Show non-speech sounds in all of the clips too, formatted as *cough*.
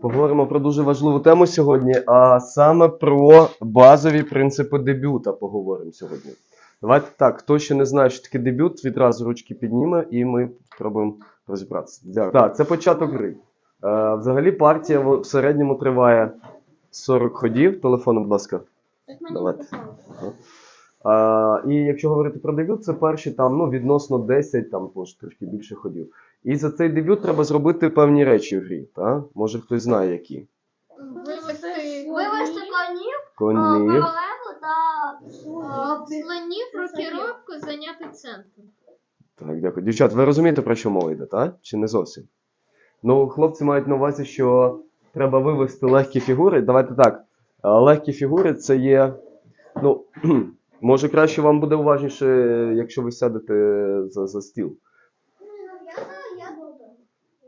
Поговоримо про дуже важливу тему сьогодні, а саме про базові принципи дебюта поговоримо сьогодні. Давайте так, хто ще не знає, що таке дебют, відразу ручки підніме і ми спробуємо розібратися. Дякую. Так, це початок гри. Е, взагалі партія в середньому триває 40 ходів. Телефоном, будь ласка. Давайте. А, і якщо говорити про дебют, це перші там ну, відносно 10, там може трошки більше ходів. І за цей дебют треба зробити певні речі в грі. Та? Може хтось знає які. Вивести Вивести конів, Конів. королеву та слонів, рокіровку, зайняти центр. Так, дякую. Дівчат, ви розумієте, про що мова йде, так? Чи не зовсім? Ну, хлопці мають на увазі, що треба вивести легкі фігури. Давайте так. е, Легкі фігури це є. Ну, *clears throat* може краще вам буде уважніше, якщо ви сядете за, за стіл.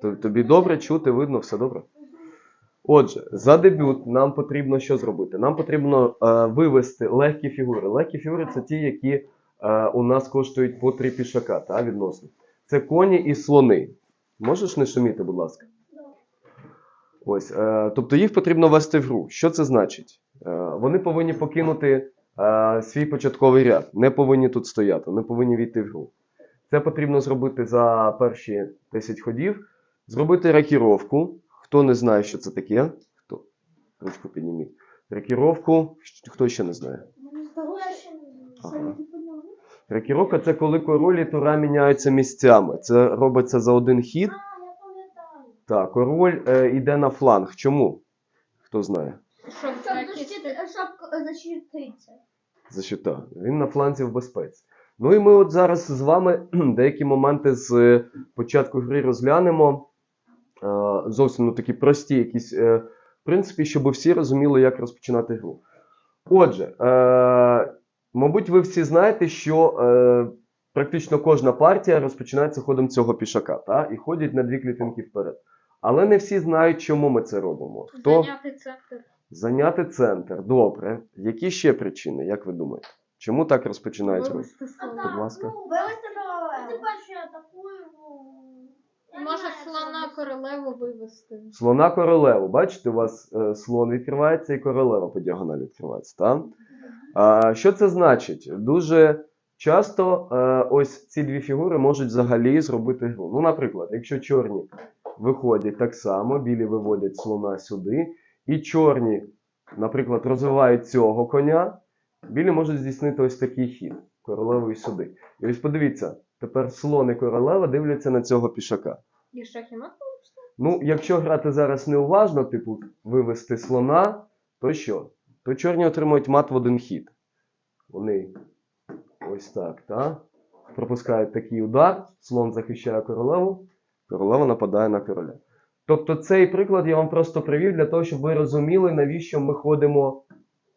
Тобі добре чути, видно, все добре. Отже, за дебют нам потрібно що зробити? Нам потрібно е, вивести легкі фігури. Легкі фігури це ті, які е, у нас коштують по три пішака, та, відносно. Це коні і слони. Можеш не шуміти, будь ласка? Ось, е, тобто їх потрібно ввести в гру. Що це значить? Е, вони повинні покинути е, свій початковий ряд, не повинні тут стояти, не повинні війти в гру. Це потрібно зробити за перші 10 ходів. Зробити ракіровку. Хто не знає, що це таке? Хто? Ручку підніміть. Ракіровку. Хто ще не знає? Ага. Ракіровка це коли король і тура міняються місцями. Це робиться за один хід. Так, король е, йде на фланг. Чому? Хто знає? Щоб Щоб захистити. защити- Защита. Він на фланзі в безпеці. Ну і ми от зараз з вами *clears throat* деякі моменти з е, початку гри розглянемо. Е, Зовсім ну, такі прості якісь е, принципи, щоб всі розуміли, як розпочинати гру. Отже, е, мабуть, ви всі знаєте, що е, практично кожна партія розпочинається ходом цього пішака, та? і ходять на дві клітинки вперед. Але не всі знають, чому ми це робимо. Хто Зайняти центр. зайняти центр? Добре. Які ще причини, як ви думаєте? Чому так розпочинають? Вивести. Будь ласка. Вивести королеву. Ти перший атакую. Може слона королеву вивести. Слона королеву. Бачите, у вас е, слон відкривається і королева по діагоналі відкривається. Так? А, що це значить? Дуже часто е, ось ці дві фігури можуть взагалі зробити гру. Ну, наприклад, якщо чорні виходять так само, білі виводять слона сюди, і чорні, наприклад, розвивають цього коня, білі можуть здійснити ось такий хід королевою сюди. І ось подивіться, тепер слон і королева дивляться на цього пішака. І шах і. Ну, якщо грати зараз неуважно, типу вивести слона, то що? То чорні отримують мат в один хід. Вони ось так, та? пропускають такий удар, слон захищає королеву, королева нападає на короля. Тобто цей приклад я вам просто привів для того, щоб ви розуміли, навіщо ми ходимо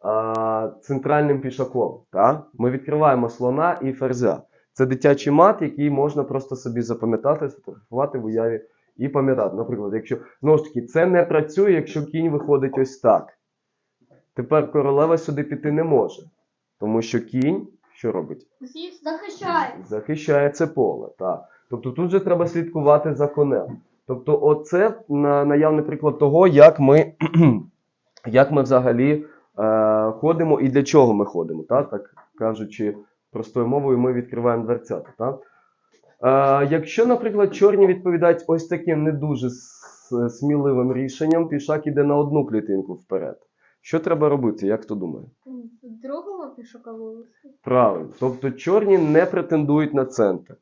а, центральним пішаком. Та? Ми відкриваємо слона і ферзя. Це дитячий мат, який можна просто собі запам'ятати, сфотографувати в уяві і пам'ятати. Наприклад, якщо знову ж таки це не працює, якщо кінь виходить ось так. Тепер королева сюди піти не може. Тому що кінь що робить? Захищає. Захищає це поле. Так. Тобто тут же треба слідкувати за конем. Тобто, оце на, наявний приклад того, як ми, *clears throat* як ми взагалі е, ходимо і для чого ми ходимо. Так, так кажучи простою мовою, ми відкриваємо дверцята. Так? Е, якщо, наприклад, чорні відповідають ось таким не дуже сміливим рішенням, пішак іде на одну клітинку вперед. Що треба робити, як хто думає? Другого пішака вивести. Правильно. Тобто чорні не претендують на центр.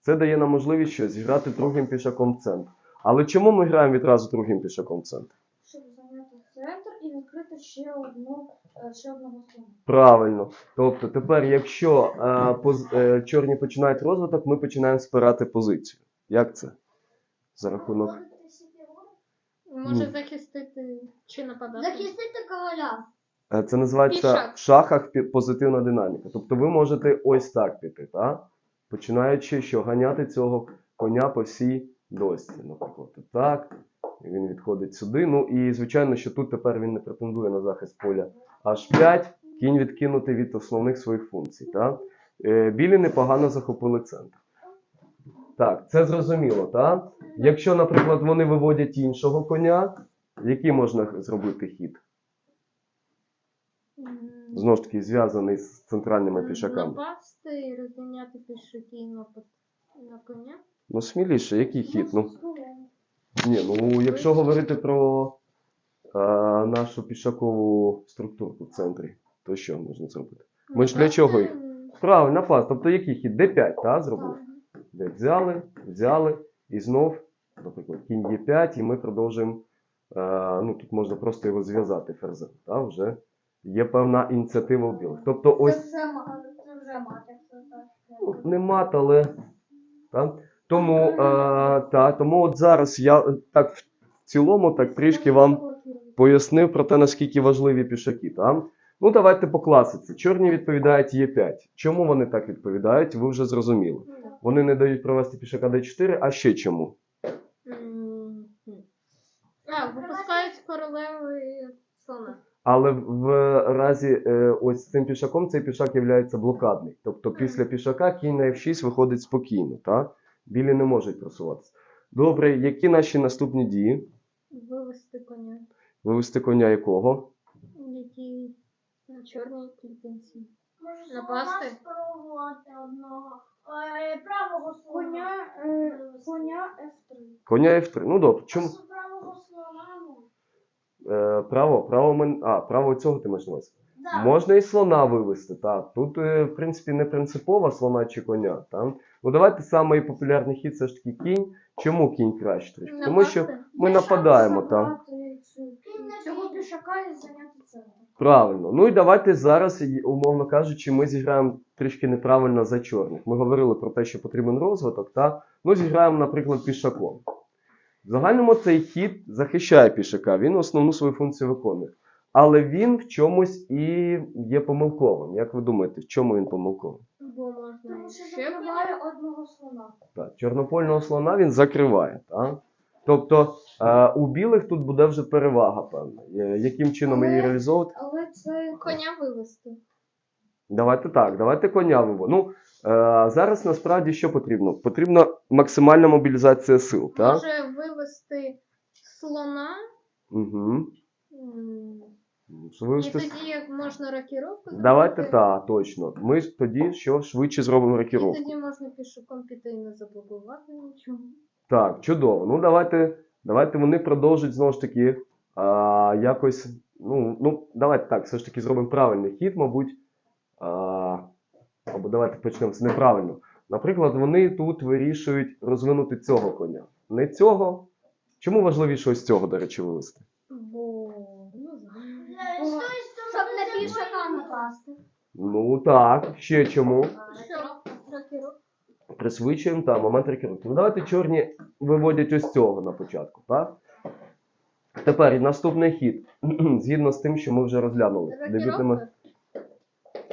Це дає нам можливість що зіграти другим пішаком в центр. Але чому ми граємо відразу другим пішаком в центр? Щоб зайняти центр і відкрити ще одну ще одного слона. Правильно. Тобто тепер, якщо е, поз- е, чорні починають розвиток, ми починаємо спирати позицію. Як це? За рахунок. Може Ну. захистити чи нападати. Захистити короля. Е, Це називається Пішак. в шахах пі- позитивна динаміка. Тобто ви можете ось так піти, так? починаючи що ганяти цього коня по всій досці. Наприклад, так. І Він відходить сюди. Ну і звичайно, що тут тепер він не претендує на захист поля H5, кінь відкинутий від основних своїх функцій. Так? Е, Білі непогано захопили центр. Так, це зрозуміло, так? Якщо, наприклад, вони виводять іншого коня, Який можна зробити хід? Знову ж таки, зв'язаний з центральними пішаками. Напасти і розміняти пішаки на, коня. Ну, сміліше, який хід? Ну, ні, ну якщо говорити про нашу пішакову структуру в центрі, то що можна зробити? Ми ж для чого їх? Правильно, напас. Тобто який хід? Д5, так, зробили? Де взяли, взяли, і знов, наприклад, кінь Е5, і ми продовжуємо. Е, ну, тут можна просто його зв'язати ферзем. Та, вже є певна ініціатива у білих. Тобто ось це вже мати. ну, не мат, але. Та? Тому, е, та, тому от зараз я так в цілому так трішки вам пояснив про те, наскільки важливі пішаки. Та? Ну, давайте по класиці. Чорні відповідають Е5. Чому вони так відповідають, ви вже зрозуміли. Вони не дають провести пішака d4, а ще чому? А, випускають королеви слона. Але в разі е, ось цим пішаком цей пішак є блокадний. Тобто після пішака кінь на f6 виходить спокійно, так? Білі не можуть просуватися. Добре, які наші наступні дії? Вивести коня, Вивести коня якого? який на чорній клітинці. Напасти? спробувати одного. Е, Правого слона. Коня, е, коня F3. Коня f3. Ну добре, чому? Правого слона, ну. Е, право, право мен... А, право цього ти маєш на увазі. Да. Можна і слона вивести, так. Тут, е, в принципі, не принципово слона чи коня. Так? Ну давайте самий популярний хід це ж таки кінь. Чому кінь краще трішки? Тому що ми нападаємо там. Цього пішака і зайняти. Правильно. Ну і давайте зараз, умовно кажучи, ми зіграємо трішки неправильно за чорних. Ми говорили про те, що потрібен розвиток, та? ну зіграємо, наприклад, пішаком. В загальному цей хід захищає пішака, він основну свою функцію виконує. Але він в чомусь і є помилковим. Як ви думаєте, в чому він помилковий? Можна ще закриває одного слона. Так, чорнопольного слона він закриває. Так? Тобто е, у білих тут буде вже перевага певна. Е, Яким чином її реалізовувати? Але це коня вивести. Давайте так, давайте коня виво. Ну, е, зараз насправді що потрібно? Потрібна максимальна мобілізація сил, так? Може вивести слона. Угу. І ж- тоді можна рокіровку Давайте зробити. так, точно. Ми ж тоді що швидше зробимо І рокіровку. тоді можна пішоком піти і не заблокувати нічого. Так, чудово. Ну давайте, давайте вони продовжать знову ж таки а, якось. Ну, ну, давайте так, все ж таки зробимо правильний хід, мабуть. А, або давайте почнемо з неправильно. Наприклад, вони тут вирішують розвинути цього коня. Не цього. Чому важливіше ось цього, до речі, вивести? Бо ну, Е, з тої Щоб сторони на треба пішака напасти. Ну так, ще чому? Присвичуємо та момент рокіровки. Ну давайте чорні виводять ось цього на початку, так? Тепер наступний хід. *clears throat* Згідно з тим, що ми вже розглянули. Дебютними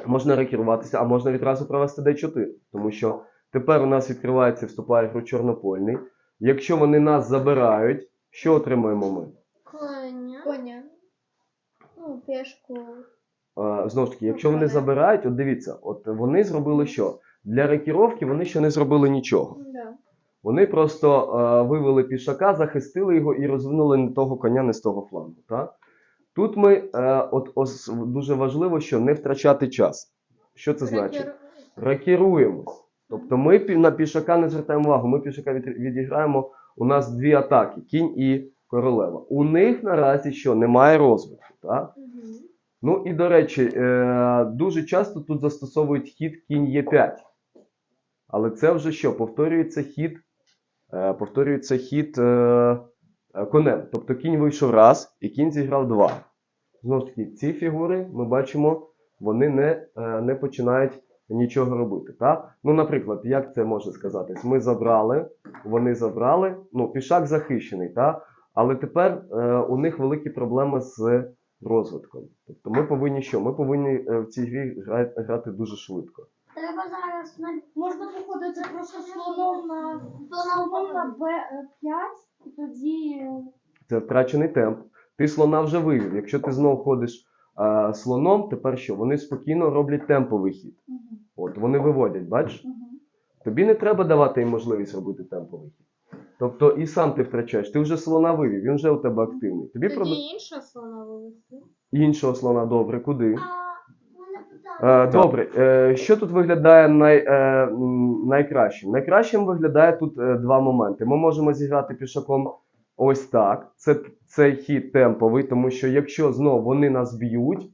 можна рекеруватися, а можна відразу провести D4. Тому що тепер у нас відкривається і вступає в гру чорнопольний. Якщо вони нас забирають, що отримуємо ми? Коня. Коня. Ну, пішку. Е, Знову ж таки, якщо вони забирають, от дивіться, от вони зробили що? Для рекіровки вони ще не зробили нічого. Вони просто е, вивели пішака, захистили його і розвинули не того коня, не з того флангу. Так? Тут ми, е, от, ос, дуже важливо, що не втрачати час. Що це значить? Ракіруємось. Тобто ми на пішака не звертаємо увагу, ми пішака від, відіграємо. У нас дві атаки: кінь і королева. У них наразі що немає розвитку. Так? Ну і до речі, е, дуже часто тут застосовують хід кінь Е5. Але це вже що? Повторюється хід, е, повторюється хід е, конем. Тобто кінь вийшов раз і кінь зіграв два. Знову ж таки, ці фігури ми бачимо, вони не, не починають нічого робити. Так? Ну, наприклад, як це може сказатись? Ми забрали, вони забрали, ну, пішак захищений, так? але тепер у них великі проблеми з розвитком. Тобто ми повинні що? Ми повинні е, в цій грі грати дуже швидко. Треба зараз на Можна походити просто слоном на слоном на Б5 і тоді е, Це втрачений темп. Ти слона вже вивів. Якщо ти знов ходиш е, слоном, тепер що? Вони спокійно роблять темповий хід. Мгм. От вони виводять, бачиш? Мгм. Тобі не треба давати їм можливість робити темповий хід. Тобто і сам ти втрачаєш. Ти вже слона вивів, він вже у тебе активний. Тобі Тоді прода... інша слона. Іншого слона добре, куди? Е, добре, е, що тут виглядає най, е, найкращим? Найкращим виглядає тут е, два моменти. Ми можемо зіграти пішаком ось так. Це цей хід темповий, тому що якщо знов вони нас б'ють,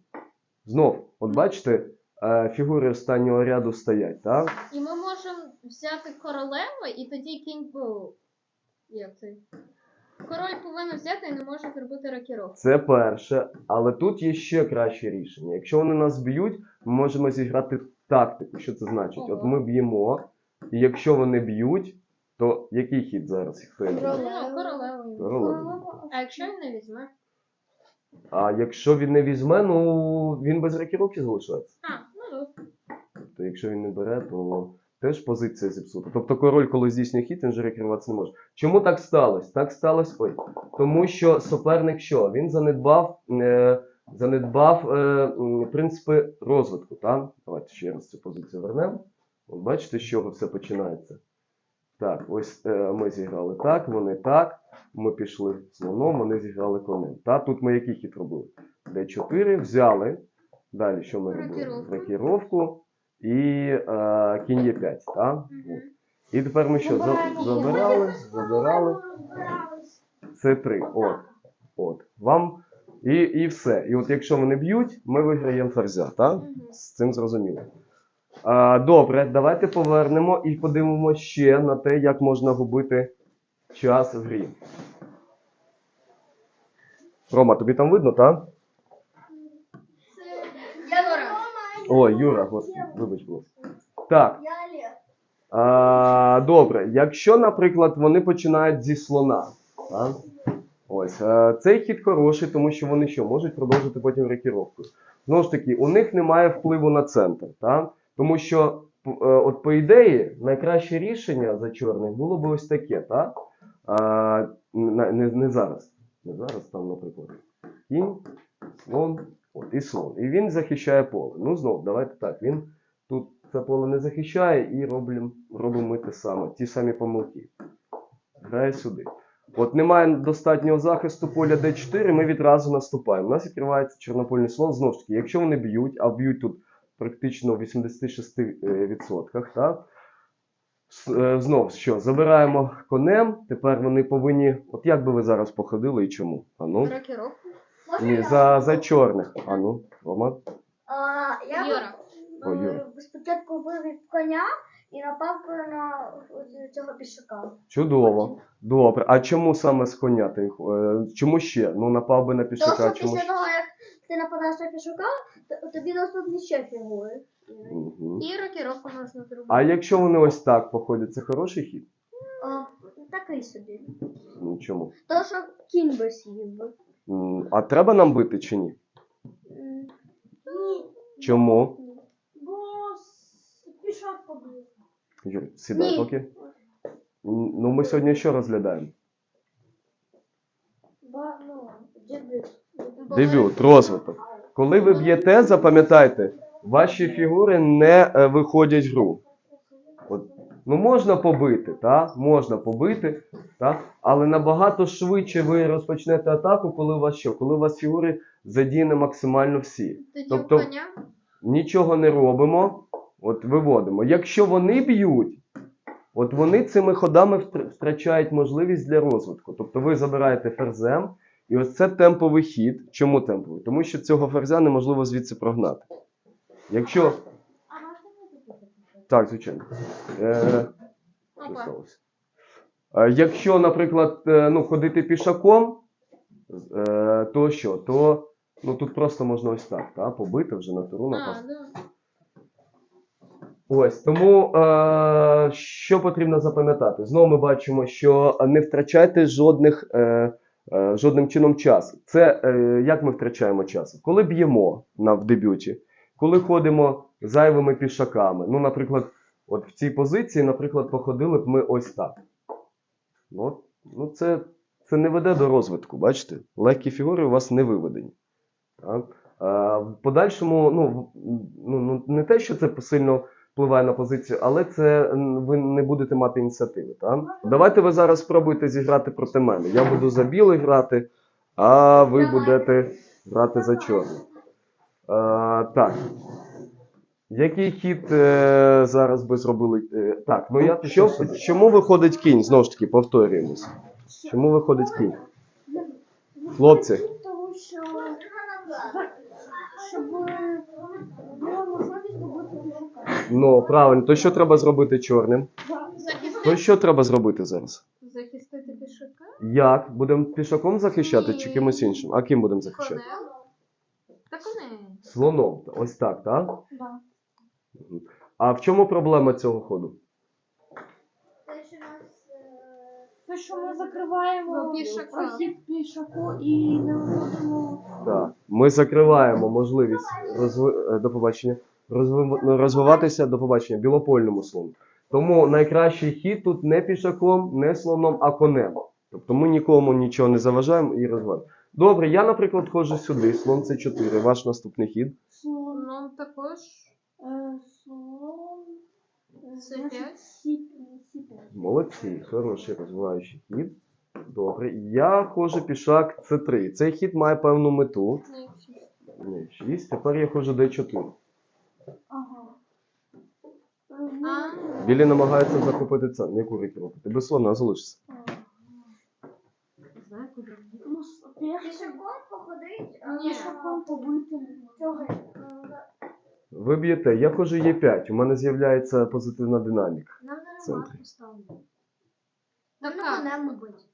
знов, от бачите, е, фігури останнього ряду стоять, так? І ми можемо взяти королеву, і тоді кінь був. Як це? Король повинен взяти і не може зробити рокіровку. Це перше, але тут є ще краще рішення. Якщо вони нас б'ють, ми можемо зіграти тактику. Що це значить? От ми б'ємо, і якщо вони б'ють, то який хід зараз? Хто йде? Ну, королевою. Королева. А якщо він не візьме? А якщо він не візьме, ну він без рокіровки залишається. А, ну добре. То якщо він не бере, то теж позиція зіпсута. Тобто король, коли здійснює хід, він вже рекеруватися не може. Чому так сталося? Так сталося ой. Тому що суперник що? Він занедбав, е, занедбав е, принципи розвитку. Так? Давайте ще раз цю позицію вернемо. От бачите, з чого все починається. Так, ось е, ми зіграли так, вони так. Ми пішли слоном, вони зіграли конем. Та тут ми який хід робили? D4 взяли. Далі що ми робили? Рокіровку. І е, кінь є 5. Так? І тепер ми що? за- Забирали, забирали. Це 3. От. От. Вам. І, і все. І от якщо вони б'ють, ми виграємо ферзя. Так? З цим зрозуміло. А, добре, давайте повернемо і подивимося ще на те, як можна губити час в грі. Рома, тобі там видно, так? Ой, Юра, господи, вибач, будь. Так. А, добре, якщо, наприклад, вони починають зі слона. Так? Ось, е, цей хід хороший, тому що вони що, можуть продовжити потім рокіровку. Знову ж таки, у них немає впливу на центр. Так? Тому що, е, от по ідеї, найкраще рішення за чорних було б ось таке, так? А, не, не зараз. Не зараз, там, наприклад, кінь, слон, от, і слон. І він захищає поле. Ну, знов, давайте так. Він тут це поле не захищає і робимо, робимо ми те саме, ті самі помилки. Грає сюди. От немає достатнього захисту поля D4, ми відразу наступаємо. У нас відкривається чорнопольний слон. Знову ж таки, якщо вони б'ють, а б'ють тут практично в 86%, так? С- е, Знов що, забираємо конем. Тепер вони повинні. От як би ви зараз походили і чому? Ану? Рокіровку. Ні, за, за чорних. Ану, Рома. А, я Юра. Ой, Юра. е, спочатку вивів коня і напав на цього пішака. Чудово. Добре. А чому саме з коня? Ти, е, чому ще? Ну, напав би на Тому пішака, що чому після ще? того, як ти нападаєш на пішака, то тобі доступні ще фігури. Мгм. І рокіровку можна зробити. А якщо вони ось так походять, це хороший хід? А, такий собі. Ну чому? То, що кінь би сів би. А треба нам бити чи ні? Ні. Чому? Бо пішак побив. Юр, сідай Ні. поки. Ну, ми сьогодні що розглядаємо? Ба, ну, дебют. Дебют, розвиток. Коли ви б'єте, запам'ятайте, ваші фігури не е, виходять в гру. Ну можна побити, та? можна побити, та? але набагато швидше ви розпочнете атаку, коли у вас що? Коли у вас фігури задіяні максимально всі. Тоді Тобто- коня. Нічого не робимо, от виводимо. Якщо вони б'ють, от вони цими ходами втрачають можливість для розвитку. Тобто ви забираєте ферзем, і ось це темповий хід. Чому темповий? Тому що цього ферзя неможливо звідси прогнати. Якщо. Так, звичайно. Е? Е, якщо, наприклад, е, ну, ходити пішаком, е, то що? То ну, тут просто можна ось так, та, побити вже на туру А, напасти. да. Ось тому е, що потрібно запам'ятати? Знову ми бачимо, що не втрачайте жодних, е, е, жодним чином часу. Це е, як ми втрачаємо час? Коли б'ємо на в дебюті, коли ходимо зайвими пішаками. Ну, наприклад, от в цій позиції, наприклад, походили б ми ось так. Ну, ну це, це не веде до розвитку, бачите? Легкі фігури у вас не виведені. Так? Е, в подальшому, ну, ну, ну, не те, що це сильно впливає на позицію, але це ви не будете мати ініціативи. Так? Давайте ви зараз спробуйте зіграти проти мене. Я буду за білий грати, а ви будете грати за чорний. А, так. Який хід е, зараз би зробили? Е, так, ну я що, чому виходить кінь? Знову ж таки, повторюємось. Чому виходить кінь? Хлопці. Тому що щоб була можливість побути пішока. Ну, правильно, то що треба зробити чорним? То що треба зробити зараз? захистити пішака? Як? Будемо пішаком захищати чи кимось іншим? А ким будемо захищати? Конем? Слоном. Ось так, так? Да. А в чому проблема цього ходу? Те, що ми закриваємо Ну, пішака. прохід пішаку і не виводимо. Так. Ми закриваємо можливість розви... е, до побачення. Розви... ну, розвиватися до побачення білопольному слону. Тому найкращий хід тут не пішаком, не слоном, а конем. Тобто ми нікому нічого не заважаємо і розвиваємо. Добре, я, наприклад, ходжу сюди, слон це 4 ваш наступний хід. Слон. Ну, також Е, слон. е, Це значить, п'ять? сі- сі п'ять. Молодці, хороший розвиваючий хід. Добре. Я ходжу пішак С3. Цей хід має певну мету. ні, Не 6. Тепер я ходжу Д4. Ага. Е, Білі намагаються захопити це. Не курить робити. Без слона залишиться. Знаю, куди. Ну, пішаком походить, Ні. пішаком побити. Цього. Ви б'єте, я ходжу Е5. У мене з'являється позитивна динаміка. Нам в центрі. не поставити. Так, Нам як? конем бить.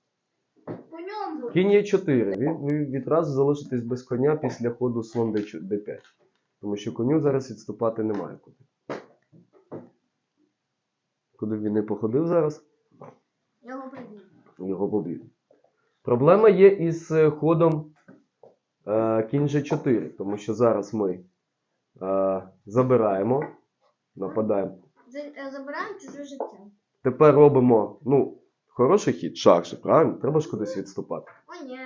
По ньому. Кінь Е4. Ви, ви відразу залишитесь без коня після ходу слон Д4 Д5. Тому що коню зараз відступати немає куди. Куди б він не походив зараз? Його прибіг. його побіг. Проблема є із е, ходом е, кінь G4, тому що зараз ми е, забираємо, нападаємо. е, Забираємо чуже життя. Тепер робимо ну, хороший хід, шах же, правильно? Треба ж кудись відступати. О, ні.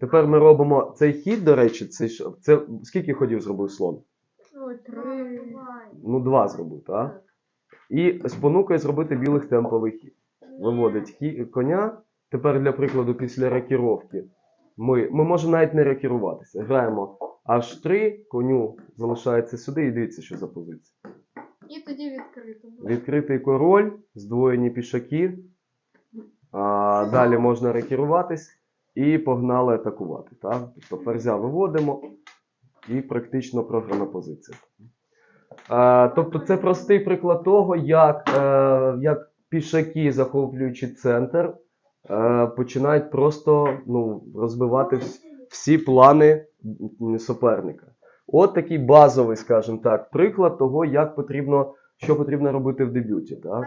Тепер ми робимо цей хід, до речі, цей, ш- це скільки ходів зробив слон? Ой, три. Ну, два зробив, так? І спонукає зробити білих темповий хід. виводить хі- коня. Тепер, для прикладу, після ракіровки ми, ми можемо навіть не ракіруватися. Граємо H3, коню залишається сюди і дивіться, що за позиція. І тоді відкрито. Відкритий король, здвоєні пішаки. А, далі можна ракіруватись і погнали атакувати. Так? Тобто ферзя виводимо і практично програна позиція. А, тобто це простий приклад того, як, е, як пішаки, захоплюючи центр, е, починають просто ну, розбивати всі плани суперника. От такий базовий, скажімо так, приклад того, як потрібно, що потрібно робити в дебюті. Так?